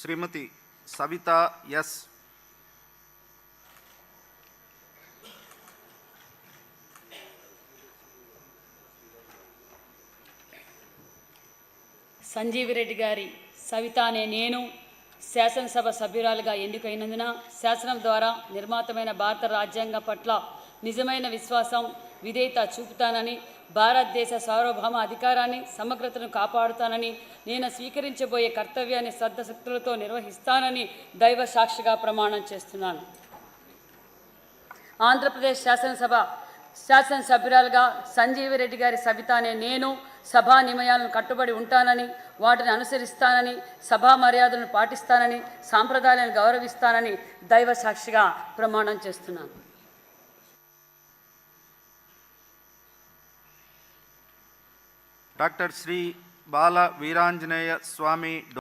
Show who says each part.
Speaker 1: శ్రీమతి Savitha yes.
Speaker 2: సంజీవిరెడ్డి గారి సవిత అనే నేను శాసనసభ సభ్యురాలుగా ఎన్నికైనందున శాసనం ద్వారా నిర్మాతమైన భారత రాజ్యాంగం పట్ల నిజమైన విశ్వాసం విధేయత చూపుతానని భారతదేశ సార్వభౌమ అధికారాన్ని సమగ్రతను కాపాడుతానని నేను స్వీకరించబోయే కర్తవ్యాన్ని శ్రద్ధశక్తులతో నిర్వహిస్తానని దైవ సాక్షిగా ప్రమాణం చేస్తున్నాను. ఆంధ్రప్రదేశ్ శాసనసభ శాసనసభ్యురాలుగా సంజీవిరెడ్డి గారి సవిత అనే నేను సభా నియమాలను కట్టుబడి ఉంటానని వాటిని అనుసరిస్తానని సభా మర్యాదలను పాటిస్తానని సాంప్రదాయాలను గౌరవిస్తానని దైవ సాక్షిగా ప్రమాణం చేస్తున్నాను.
Speaker 1: డాక్టర్ శ్రీ బాల వీరాంజనేయ స్వామి